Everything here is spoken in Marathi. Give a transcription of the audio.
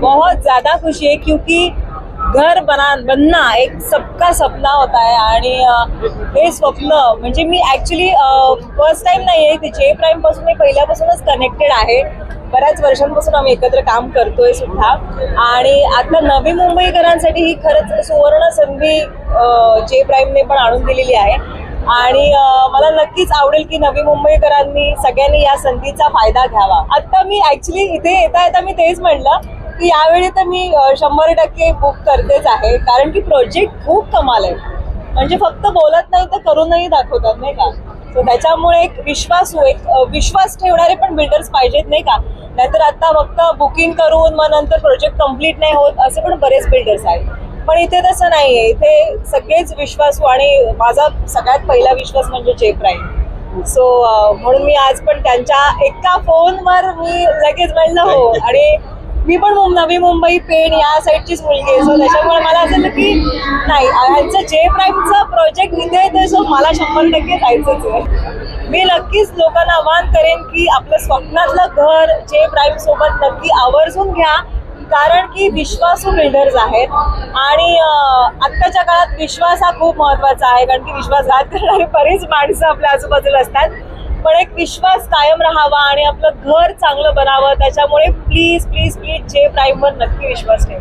बहुत ज्यादा खुशी है क्योंकि घर बना बनना एक सबका सपना होता है आणि हे स्वप्न म्हणजे मी ऍक्च्युली फर्स्ट टाइम नाही आहे ते जे प्राईमपासून मी पहिल्यापासूनच कनेक्टेड आहे. बऱ्याच वर्षांपासून आम्ही एकत्र काम करतोय सुद्धा. आणि आता नवी मुंबईकरांसाठी ही खरंच सुवर्ण संधी जे प्राईमने पण आणून दिलेली आहे. आणि मला नक्कीच आवडेल की नवी मुंबईकरांनी सगळ्यांनी या संधीचा फायदा घ्यावा. आता मी ऍक्च्युली इथे येता येता मी तेच म्हणलं की यावेळी तर मी शंभर टक्के बुक करतेच आहे. कारण की प्रोजेक्ट खूप कमाल आहे. म्हणजे फक्त बोलत नाही तर करूनही दाखवतात नाही का? सो त्याच्यामुळे एक विश्वासू एक विश्वास ठेवणारे पण बिल्डर्स पाहिजेत नाही का? नाहीतर आता फक्त बुकिंग करून मग नंतर प्रोजेक्ट कंप्लीट नाही होत असे पण बरेच बिल्डर्स आहेत. पण इथे तसं नाहीये. इथे सगळेच विश्वासू आणि माझा सगळ्यात पहिला विश्वास म्हणजे जे प्राईम सो म्हणून मी आज पण त्यांच्या एका फोनवर मी लगेच म्हणलं हो. आणि मी पण नवी मुंबई पेण या साईडचीच मुलगी आहे. सो त्याच्यामुळे मला असं की नाही ह्यांचं जे प्राईमचं प्रोजेक्ट इथे येते सो मला शंभर टक्के जायचंच आहे. मी नक्कीच लोकांना आवाहन करेन की आपलं स्वप्नातलं घर जे प्राईम सोबत नक्की आवर्जून घ्या. कारण की विश्वासू बिल्डर्स आहेत. आणि आत्ताच्या काळात विश्वास हा खूप महत्त्वाचा आहे. कारण की विश्वासघात करणारी बरीच माणसं आपल्या आजूबाजूला असतात. पण एक विश्वास कायम राहावा आणि आपलं घर चांगलं बनावं. त्याच्यामुळे प्लीज प्लीज प्लीज जे प्राईमवर नक्की विश्वास ठेवा.